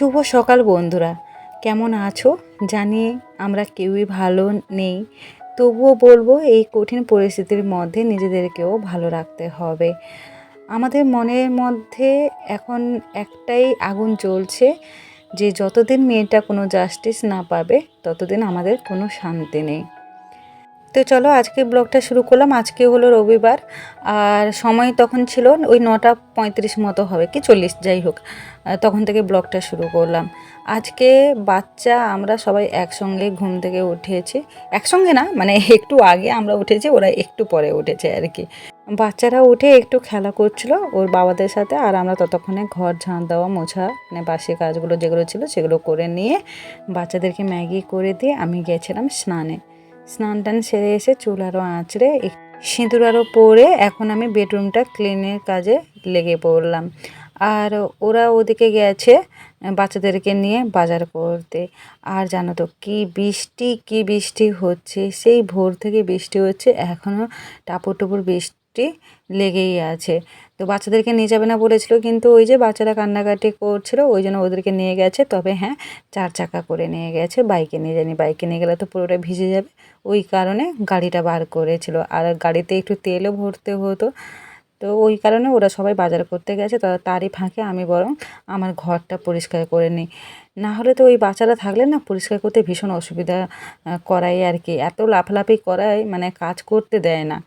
শুভ সকাল বন্ধুরা। কেমন আছো? জানি আমরা কেউই ভালো নেই। তবুও বলব, এই কঠিন পরিস্থিতির মধ্যে নিজেদেরকেও ভালো রাখতে হবে। আমাদের মনের মধ্যে এখন একটাই আগুন জ্বলছে যে, যতদিন মেয়েটা কোনো জাস্টিস না পাবে, ততদিন আমাদের কোনো শান্তি নেই। তো চলো আজকে ব্লগটা শুরু করলাম। আজকে হলো রবিবার, আর সময় তখন ছিল ওই নটা পঁয়ত্রিশ মতো হবে কি চল্লিশ, যাই হোক। তখন থেকে ব্লগটা শুরু করলাম। আজকে বাচ্চা আমরা সবাই একসঙ্গে ঘুম থেকে উঠেছি। একসঙ্গে না মানে একটু আগে আমরা উঠেছি, ওরা একটু পরে উঠেছে আর কি। বাচ্চারা উঠে একটু খেলা করছিল ওর বাবাদের সাথে, আর আমরা ততক্ষণে ঘর ঝাঁট দেওয়া, মোছা মানে বাসি কাজগুলো যেগুলো ছিল সেগুলো করে নিয়ে বাচ্চাদেরকে ম্যাগি করে দিয়ে আমি গেছিলাম স্নানে। স্নান টান সেরে এসে চুল আরও আঁচড়ে সিঁদুর আরও পরে এখন আমি বেডরুমটা ক্লিনের কাজে লেগে পড়লাম। আর ওরা ওদিকে গেছে বাচ্চাদেরকে নিয়ে বাজার করতে। আর জানো তো কি বৃষ্টি কি বৃষ্টি হচ্ছে? সেই ভোর থেকে বৃষ্টি হচ্ছে এখনও টাপুর টুপুর বৃষ্টি লেগেই আছে। তো বাচ্চাদেরকে নিয়ে যাবে না বলেছিল, কিন্তু ওই যে বাচ্চারা কান্নাকাটি করছিল, ওই জন্য ওদেরকে নিয়ে গেছে। তবে হ্যাঁ চার চাকা করে নিয়ে গেছে, বাইকে নিয়ে যায়নি। বাইকে নিয়ে গেলে তো পুরোটা ভিজে যাবে। ওই কারণে গাড়িটা বার করেছিল। আর গাড়িতে একটু তেলও ভরতে হতো। তো ওই কারণে ওরা সবাই বাজার করতে গেছে। তো তারই ফাঁকে আমি বরং আমার ঘরটা পরিষ্কার করে নিই। না হলে তো ওই বাচ্চারা থাকলে না পরিষ্কার করতে ভীষণ অসুবিধা করায় আর কি। এত লাফালাফি করায় মানে কাজ করতে দেয় না।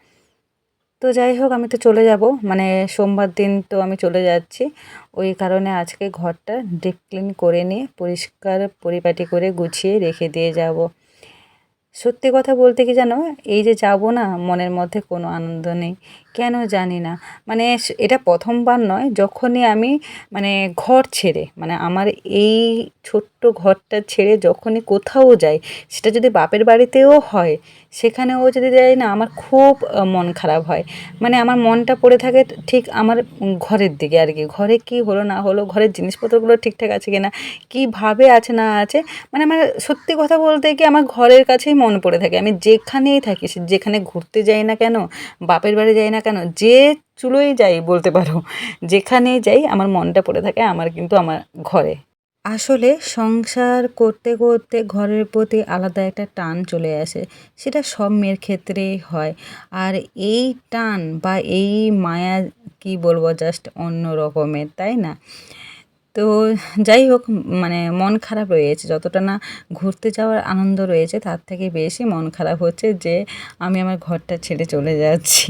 তো যাই হোক, আমি তো চলে যাব। মানে সোমবার দিন তো আমি চলে যাচ্ছি। ওই কারণে আজকে ঘরটা ডিপ ক্লিন করে নিয়ে পরিষ্কার পরিপাটি করে গুছিয়ে রেখে দিয়ে যাব। সত্যি কথা বলতে কি জানো, এই যে যাব না, মনের মধ্যে কোনো আনন্দ নেই। কেন জানি না। মানে এটা প্রথমবার নয়, যখনই আমি মানে ঘর ছেড়ে মানে আমার এই ছোট্ট ঘরটা ছেড়ে যখনই কোথাও যাই, সেটা যদি বাপের বাড়িতেও হয়, সেখানেও যদি যাই না, আমার খুব মন খারাপ হয়। মানে আমার মনটা পড়ে থাকে ঠিক আমার ঘরের দিকে আর কি। ঘরে কি হলো না হলো, ঘরের জিনিসপত্রগুলো ঠিকঠাক আছে কি না কীভাবে আছে না আছে মানে আমার সত্যি কথা বলতে কি আমার ঘরের কাছেই মন পড়ে থাকে। আমি যেখানেই থাকি যেখানে ঘুরতে যাই না কেন, বাপের বাড়ি যাই না কেন? যে চুলোই যাই বলতে পারো যেখানেই যাই আমার মনটা পড়ে থাকে, আমার কিন্তু আমার ঘরে। আসলে সংসার করতে করতে ঘরের প্রতি আলাদা একটা টান চলে আসে, সেটা সব মেয়ের ক্ষেত্রেই হয়। আর এই টান বা এই মায়া, কি বলব জাস্ট অন্য রকমের, তাই না? তো যাই হোক মানে মন খারাপ রয়েছে যতটা না ঘুরতে যাওয়ার আনন্দ রয়েছে, তার থেকে বেশি মন খারাপ হচ্ছে যে আমি আমার ঘরটা ছেড়ে চলে যাচ্ছি।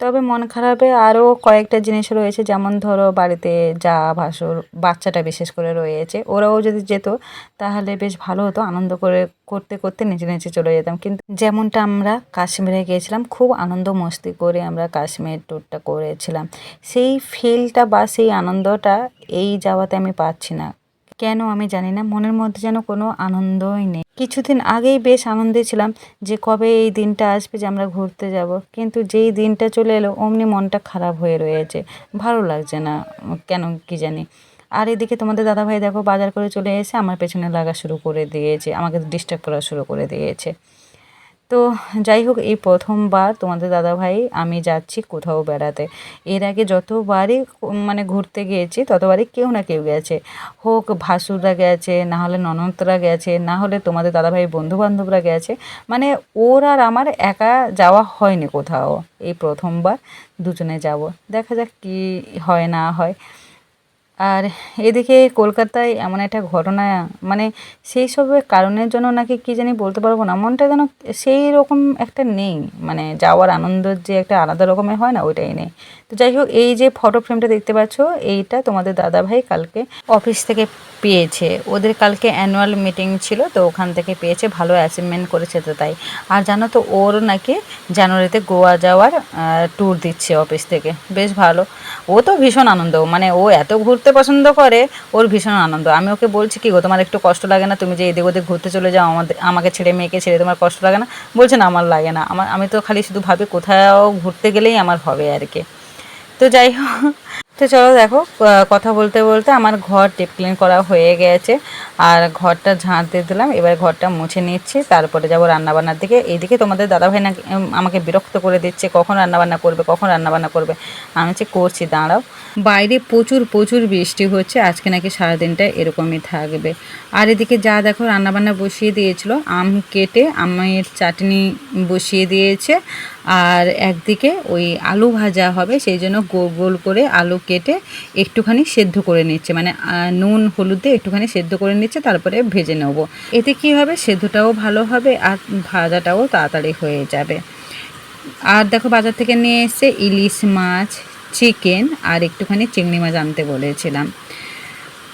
তবে মন খারাপে আরও কয়েকটা জিনিস রয়েছে, যেমন ধরো বাড়িতে যা ভাসুর বাচ্চাটা বিশেষ করে রয়েছে, ওরাও যদি যেত তাহলে বেশ ভালো হতো, আনন্দ করে করতে করতে নিচে নিচে চলে যেতাম। কিন্তু যেমনটা আমরা কাশ্মীরে গিয়েছিলাম, খুব আনন্দ মস্তি করে আমরা কাশ্মীর ট্যুরটা করেছিলাম। সেই ফিলটা বা সেই আনন্দটা এই যাওয়াতে আমি পাচ্ছি না। কেন আমি জানি না, মনের মধ্যে যেন কোনো আনন্দই নেই। কিছুদিন আগেই বেশ আনন্দে ছিলাম যে কবে এই দিনটা আসবে যে আমরা ঘুরতে যাব। কিন্তু যেই দিনটা চলে এলো, অমনি মনটা খারাপ হয়ে রয়েছে। ভালো লাগছে না, কেন কি জানি। আর এদিকে তোমাদের দাদাভাই দেখো বাজার করে চলে এসে আমার পেছনে লাগা শুরু করে দিয়েছে, আমাকে ডিস্টার্ব করা শুরু করে দিয়েছে। তো যাই হোক, এই প্রথমবার তোমাদের দাদাভাই আমি যাচ্ছি কোথাও বেড়াতে। এর আগে যতবারই মানে ঘুরতে গিয়েছি, ততবারই কেউ না কেউ গেছে। হোক ভাসুররা গেছে, না হলে ননদরা গেছে, না হলে তোমাদের দাদাভাই বন্ধু বান্ধবরা গেছে মানে ওর আর আমার একা যাওয়া হয়নি কোথাও। এই প্রথমবার দুজনে যাব। দেখা যাক কি হয় না হয়। আর এদিকে কলকাতায় এমন একটা ঘটনা মানে সেই সবের কারণের জন্য নাকি কি জানি বলতে পারব না, মনটা যেন সেই রকম একটা নেই মানে যাওয়ার আনন্দের যে একটা আলাদা রকমের হয় না, ওইটাই নেই। তো যাই হোক, এই যে ফটো ফ্রেমটা দেখতে পাচ্ছ, এইটা তোমাদের দাদা ভাই কালকে অফিস থেকে পেয়েছে। ওদের কালকে অ্যানুয়াল মিটিং ছিল, তো ওখান থেকে পেয়েছে, ভালো অ্যাচিভমেন্ট করেছে তো তাই। আর জানো তো, ওর নাকি জানুয়ারিতে গোয়া যাওয়ার ট্যুর দিচ্ছে অফিস থেকে। বেশ ভালো। ও তো ভীষণ আনন্দ। মানে ও এত ঘুরতে পছন্দ করে, ওর ভীষণ আনন্দ। আমি ওকে বলছি, কি গো, তোমার একটু কষ্ট লাগে না? তুমি যে এদিক ওদিক ঘুরতে চলে যাও, আমাদের, আমাকে ছেড়ে, মেয়েকে ছেড়ে তোমার কষ্ট লাগে না? বলছে, না, আমার লাগে না। আমার, আমি তো খালি শুধু ভাবি কোথাও ঘুরতে গেলেই আমার হবে আর কি। তো যাই হোক তো চলো দেখো কথা বলতে বলতে আমার ঘর টিপ ক্লিন করা হয়ে গেছে। আর ঘরটা ঝাঁট দিয়ে দিলাম, এবার ঘরটা মুছে নিচ্ছি। তারপরে যাব রান্নাবান্নার দিকে। এইদিকে তোমাদের দাদাভাই না আমাকে বিরক্ত করে দিচ্ছে, কখন রান্নাবান্না করবে, কখন রান্নাবান্না করবে। আমি হচ্ছে করছি, দাঁড়াও। বাইরে প্রচুর প্রচুর বৃষ্টি হচ্ছে, আজকে নাকি সারাদিনটা এরকমই থাকবে। আর এদিকে যা দেখো, রান্নাবান্না বসিয়ে দিয়েছিল, আম কেটে আমের চাটনি বসিয়ে দিয়েছে। আর একদিকে ওই আলু ভাজা হবে, সেই জন্য গোল গোল করে আলু কেটে একটুখানি সেদ্ধ করে নিচ্ছে। মানে নুন, হলুদে একটুখানি সেদ্ধ করে নিচ্ছে, তারপরে ভেজে নেব। এতে কি হবে? সেদ্ধটাও ভালো হবে আর ভাজাটাও তাড়াতাড়ি হয়ে যাবে। আর দেখো, বাজার থেকে নিয়ে এসে ইলিশ মাছ, চিকেন আর একটুখানি চিংড়ি মাছ আনতে বলেছিলাম।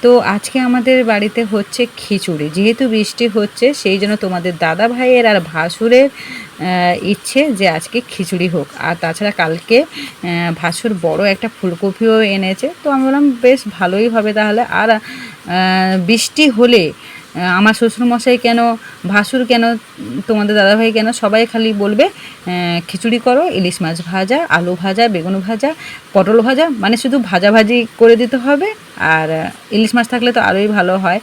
তো আজকে আমাদের বাড়িতে হচ্ছে খিচুড়ি। যেহেতু বৃষ্টি হচ্ছে, সেই জন্য তোমাদের দাদা ভাইয়ের আর ভাসুরের ইচ্ছে যে আজকে খিচুড়ি হোক। আর তাছাড়া কালকে ভাসুর বড় একটা ফুলকপিও এনেছে। তো আমি বললাম, বেশ ভালোই হবে তাহলে। আর বৃষ্টি হলে আমার শ্বশুরমশাই কেন, ভাসুর কেন, তোমাদের দাদাভাই কেন, সবাই খালি বলবে খিচুড়ি করো, ইলিশ মাছ ভাজা, আলু ভাজা, বেগুন ভাজা, পটল ভাজা মানে শুধু ভাজাভাজি করে দিতে হবে, আর ইলিশ মাছ থাকলে তো আরোই ভালো হয়।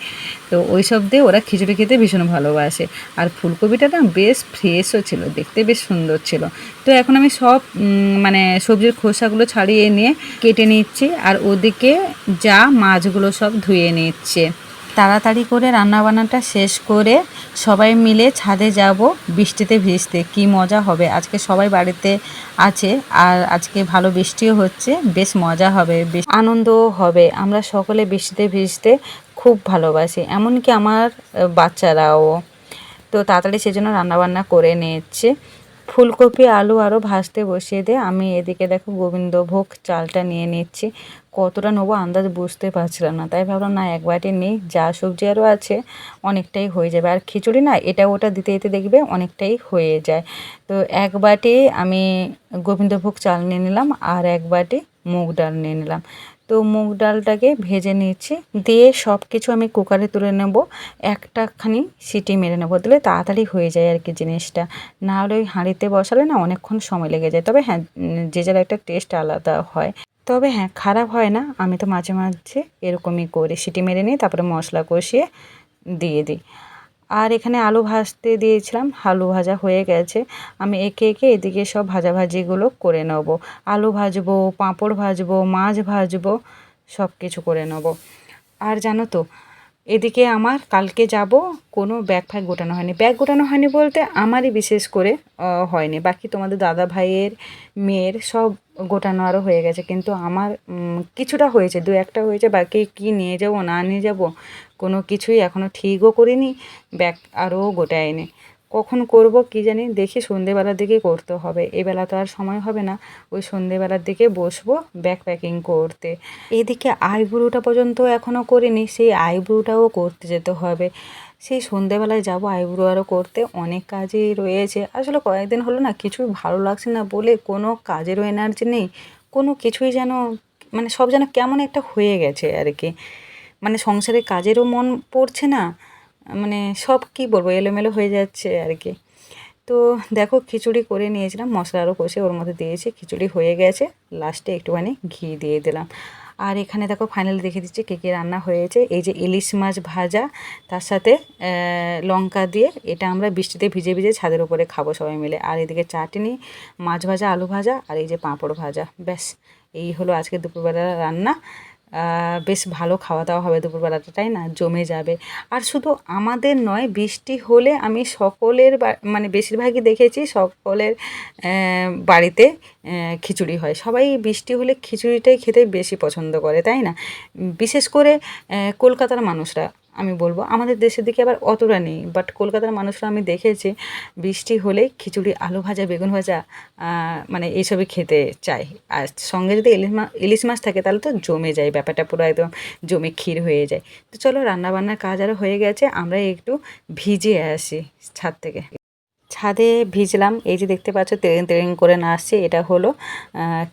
তো ওই সব দিয়ে ওরা খিচুড়ি খেতে ভীষণ ভালোবাসে। আর ফুলকপিটা না বেশ ফ্রেশও ছিল, দেখতে বেশ সুন্দর ছিল। তো এখন আমি সব মানে সবজির খোসাগুলো ছাড়িয়ে নিয়ে কেটে নিচ্ছি, আর ওদিকে যা মাছগুলো সব ধুয়ে নিচ্ছে। তাড়াতাড়ি করে রান্নাবান্নাটা শেষ করে সবাই মিলে ছাদে যাব বৃষ্টিতে ভিজতে। কি মজা হবে? আজকে সবাই বাড়িতে আছে আর আজকে ভালো বৃষ্টিও হচ্ছে। বেশ মজা হবে, বেশ আনন্দও হবে। আমরা সকলে বৃষ্টিতে ভিজতে খুব ভালোবাসি। এমনকি আমার বাচ্চারাও। তো তাড়াতাড়ি সেজন্য রান্নাবান্না করে নিচ্ছে ফুলকপি, আলু আরও ভাজতে বসিয়ে দিয়ে আমি এদিকে দেখো গোবিন্দভোগ চালটা নিয়ে নিচ্ছি। কতটা নেব আন্দাজ বুঝতে পারছিলাম না। তাই ভাবলাম, না, এক বাটি নেই, যা সবজি আরও আছে, অনেকটাই হয়ে যাবে। আর খিচুড়ি না, এটা ওটা দিতে দিতে দেখবে অনেকটাই হয়ে যায়। তো এক বাটি আমি গোবিন্দভোগ চাল নিয়ে নিলাম, আর এক বাটি মুগ ডাল নিয়ে নিলাম। তো মুগ ডালটাকে ভেজে নিচ্ছি, দিয়ে সব কিছু আমি কুকারে তুলে নেব, একটাখানি সিটি মেরে নেব, দিলে তাড়াতাড়ি হয়ে যায় আর কি জিনিসটা। না হলে ওই হাঁড়িতে বসালে না অনেকক্ষণ সময় লেগে যায়। তবে হ্যাঁ যে যার একটা টেস্ট আলাদা হয়। তবে হ্যাঁ খারাপ হয় না। আমি তো মাঝে মাঝে এরকমই করি। সিটি মেরে নিই তারপরে মশলা কষিয়ে দিয়ে দিই। আর এখানে আলু ভাজতে দিয়েছিলাম। আলু ভাজা হয়ে গেছে। আমি একে একে এদিকে সব ভাজাভাজিগুলো করে নেব। আলু ভাজবো, পাঁপড় ভাজবো, মাছ ভাজবো সব কিছু করে নেব। আর জানো তো এদিকে আমার কালকে যাব, কোনো ব্যাগ ফ্যাগ গোটানো হয়নি। ব্যাগ গোটানো হয়নি বলতে আমারই বিশেষ করে হয়নি। বাকি তোমাদের দাদা ভাইয়ের মেয়ের সব গোটানো আরও হয়ে গেছে। কিন্তু আমার কিছুটা হয়েছে, দু একটা হয়েছে, বাকি কি নিয়ে যাব, না নিয়ে যাব, কোনো কিছুই এখনও ঠিকও করিনি ব্যাগ আরও গোটায়নি। কখন করব কি জানি, দেখি সন্ধেবেলার দিকে করতে হবে। এবেলা তো আর সময় হবে না, ওই সন্ধেবেলার দিকে বসবো ব্যাগ প্যাকিং করতে। এদিকে আইব্রুটা পর্যন্ত এখনও করিনি, সেই আইব্রুটাও করতে যেতে হবে। সেই সন্ধেবেলায় যাব আইব্রো আরও করতে, অনেক কাজই রয়েছে। আসলে কয়েকদিন হলো না, কিছুই ভালো লাগছে না বলে কোনো কাজেরও এনার্জি নেই, কোনো কিছুই যেন মানে সব যেন কেমন একটা হয়ে গেছে আর কি। মানে সংসারে কাজেরও মন পড়ছে না মানে সব কি বলব, এলোমেলো হয়ে যাচ্ছে আর কি। তো দেখো খিচুড়ি করে নিয়েছিলাম, মশলা আরও কষে ওর মধ্যে দিয়েছি, খিচুড়ি হয়ে গেছে। লাস্টে একটুখানি ঘি দিয়ে দিলাম। আর এখানে দেখো ফাইনালি দেখে দিচ্ছি কে কী রান্না হয়েছে। এই যে ইলিশ মাছ ভাজা, তার সাথে লঙ্কা দিয়ে এটা আমরা বৃষ্টিতে ভিজে ভিজে ছাদের উপরে খাব সবাই মিলে। আর এদিকে চাটনি, মাছ ভাজা, আলু ভাজা, আর এই যে পাঁপড় ভাজা। ব্যাস, এই হলো আজকে দুপুরবেলার রান্না। বেশ ভালো খাওয়া দাওয়া হবে দুপুরবেলাটা, তাই না? জমে যাবে। আর শুধু আমাদের নয়, বৃষ্টি হলে আমি সকলের মানে বেশিরভাগই দেখেছি সকলের বাড়িতে খিচুড়ি হয়। সবাই বৃষ্টি হলে খিচুড়িটাই খেতে বেশি পছন্দ করে, তাই না? বিশেষ করে কলকাতার মানুষরা। আমি বলব। আমাদের দেশের দিকে আবার অতটা নেই বাট কলকাতার মানুষরা আমি দেখেছি, বৃষ্টি হলে খিচুড়ি, আলু ভাজা, বেগুন ভাজা মানে এইসবই খেতে চায়। আর সঙ্গে যদি ইলিশ মাছ ইলিশ মাছ থাকে, তাহলে তো জমে যায়, ব্যাপারটা পুরো একদম জমে ক্ষীর হয়ে যায়। তো চলো, রান্নাবান্নার কাজ আরও হয়ে গেছে, আমরা একটু ভিজে আসি ছাদ থেকে। ছাদে ভিজলাম। এই যে দেখতে পাচ্ছ তেরেং তেরেং করে নাচছে এটা হলো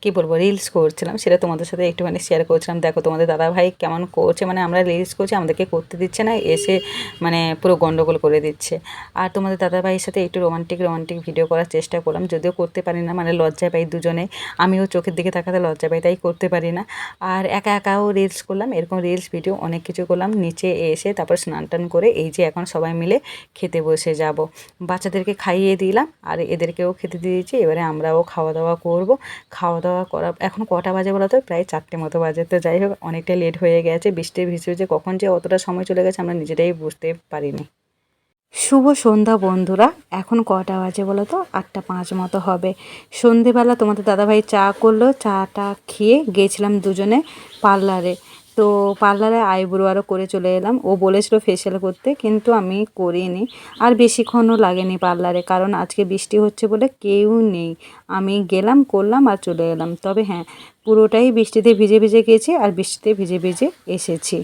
কি বলব রিলস করছিলাম। সেটা তোমাদের সাথে একটুখানি শেয়ার করছিলাম। দেখো, তোমাদের দাদা ভাই কেমন করছে। মানে আমরা রিলস করছি, আমাদেরকে করতে দিচ্ছে না, এসে মানে পুরো গন্ডগোল করে দিচ্ছে। আর তোমাদের দাদা ভাইয়ের সাথে একটু রোমান্টিক রোমান্টিক ভিডিও করার চেষ্টা করলাম। যদিও করতে পারি না মানে লজ্জা পাই দুজনে। আমিও চোখের দিকে তাকাতে লজ্জা পাই, তাই করতে পারি না। আর একা একাও রিলস করলাম, এরকম রিলস ভিডিও অনেক কিছু করলাম। নিচে এসে তারপর স্নান টান করে এই যে এখন সবাই মিলে খেতে বসে যাব। বাচ্চাদেরকে খাইয়ে দিলাম আর এদেরকেও খেতে দিয়েছি। এবারে আমরাও খাওয়া দাওয়া করব। খাওয়া দাওয়া করা, এখন কটা বাজে বলো তো প্রায় চারটে মতো বাজে। তো যাই হোক, অনেকটা লেট হয়ে গেছে। বৃষ্টি ভিজে যে কখন যে অতটা সময় চলে গেছে আমরা নিজেরাই বুঝতে পারিনি। শুভ সন্ধ্যা বন্ধুরা। এখন কটা বাজে বলো তো আটটা পাঁচ মতো হবে। সন্ধেবেলা তোমাদের দাদাভাই চা করল। চাটা খেয়ে গেছিলাম দুজনে পার্লারে। তো পার্লারে আইব্রো আরও করে চলে এলাম। ও বলেছিল ফেসিয়াল করতে, কিন্তু আমি করিনি। আর বেশিক্ষণও লাগেনি পার্লারে, কারণ আজকে বৃষ্টি হচ্ছে বলে কেউ নেই। আমি গেলাম, করলাম আর চলে এলাম। তবে হ্যাঁ পুরোটাই বৃষ্টিতে ভিজে ভিজে গেছি আর বৃষ্টিতে ভিজে ভিজে এসেছি।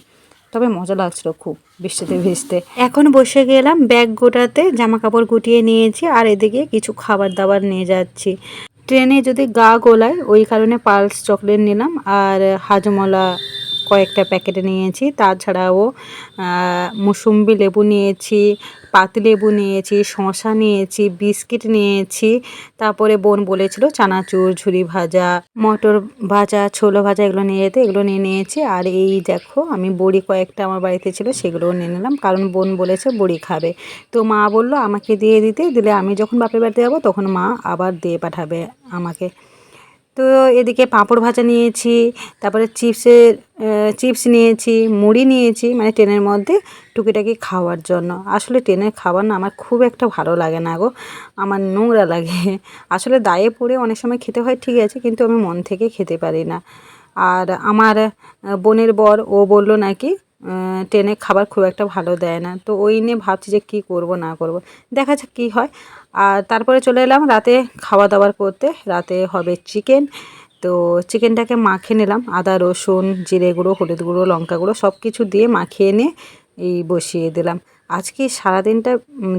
তবে মজা লাগছিল খুব বৃষ্টিতে ভিজতে। এখন বসে গেলাম, ব্যাগ গোটাতে জামা কাপড় গুটিয়ে নিয়েছি আর এদিকে কিছু খাবার দাবার নিয়ে যাচ্ছি। ট্রেনে যদি গা গোলায়, ওই কারণে পালস চকলেট নিলাম আর হাজমলা কয়েকটা প্যাকেটে নিয়েছি। তাছাড়াও মুসুম্বি লেবু নিয়েছি পাতিলেবু নিয়েছি শশা নিয়েছি, বিস্কিট নিয়েছি। তারপরে বোন বলেছিল চানাচুর, ঝুরি ভাজা, মটর ভাজা, ছোলো ভাজা এগুলো নিয়ে যেতে, এগুলো নিয়ে নিয়েছি। আর এই দেখো, আমি বড়ি কয়েকটা আমার বাড়িতে ছিল, সেগুলোও নিয়ে নিলাম। কারণ বোন বলেছে বড়ি খাবে। তো মা বলল, আমাকে দিয়ে দিতে, দিলে আমি যখন বাপের বাড়িতে যাব, তখন মা আবার দিয়ে পাঠাবে আমাকে। তো এদিকে পাঁপড় ভাজা নিয়েছি, তারপরে চিপসের চিপস নিয়েছি, মুড়ি নিয়েছি মানে ট্রেনের মধ্যে টুকিটাকি খাওয়ার জন্য। আসলে ট্রেনের খাবার না আমার খুব একটা ভালো লাগে না গো, আমার নোংরা লাগে। আসলে দায়ে পড়ে অনেক সময় খেতে হয় ঠিক আছে, কিন্তু আমি মন থেকে খেতে পারি না। আর আমার বোনের বর, ও বলল নাকি ট্রেনে খাবার খুব একটা ভালো দেয় না। তো ওই নিয়ে ভাবছি যে কী করব না করব, দেখা যাক কী হয়। আর তারপরে চলে এলাম রাতে খাওয়া দাওয়ার করতে। রাতে হবে চিকেন। তো চিকেনটাকে মাখিয়ে নিলাম। আদা, রসুন, জিরে গুঁড়ো, হলুদ গুঁড়ো, লঙ্কা গুঁড়ো সব কিছু দিয়ে মাখিয়ে নিয়ে এই বসিয়ে দিলাম। আজকে সারাদিনটা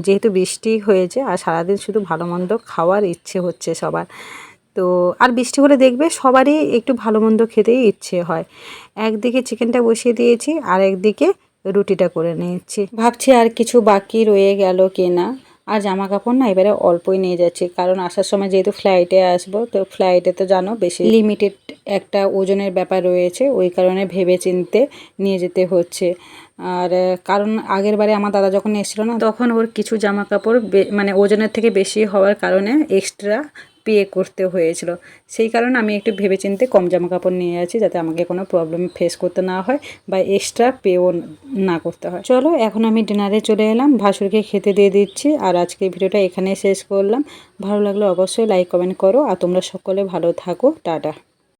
যেহেতু বৃষ্টি হয়েছে আর সারাদিন শুধু ভালো মন্দ খাওয়ার ইচ্ছে হচ্ছে সবার। তো আর বৃষ্টি হলে দেখবে সবারই একটু ভালো মন্দ খেতেই ইচ্ছে হয়। একদিকে চিকেনটা বসিয়ে দিয়েছি আর একদিকে রুটিটা করে নিয়েছি। ভাবছি আর কিছু বাকি রয়ে গেল কিনা। আর জামা কাপড় না এবারে অল্পই নিয়ে যাচ্ছি। কারণ আসার সময় যেহেতু ফ্লাইটে আসব, তো ফ্লাইটে তো জানো বেশি লিমিটেড একটা ওজনের ব্যাপার রয়েছে, ওই কারণে ভেবে চিনতে নিয়ে যেতে হচ্ছে। আর, কারণ আগের বারে আমার দাদা যখন এসেছিল না, তখন ওর কিছু জামা কাপড় মানে ওজনের থেকে বেশি হওয়ার কারণে এক্সট্রা পে করতে হয়েছিল। সেই কারণে আমি একটু ভেবেচিন্তে কম জামা কাপড় নিয়ে আছি যাতে আমাকে কোনো প্রবলেম ফেস করতে না হয় বা এক্সট্রা পেও না করতে হয়। চলো, এখন আমি ডিনারে চলে এলাম, ভাসুরকে খেতে দিয়ে দিচ্ছি আর আজকে ভিডিওটা এখানেই শেষ করলাম। ভালো লাগলে অবশ্যই লাইক কমেন্ট করো আর তোমরা সকলে ভালো থাকো। টাটা।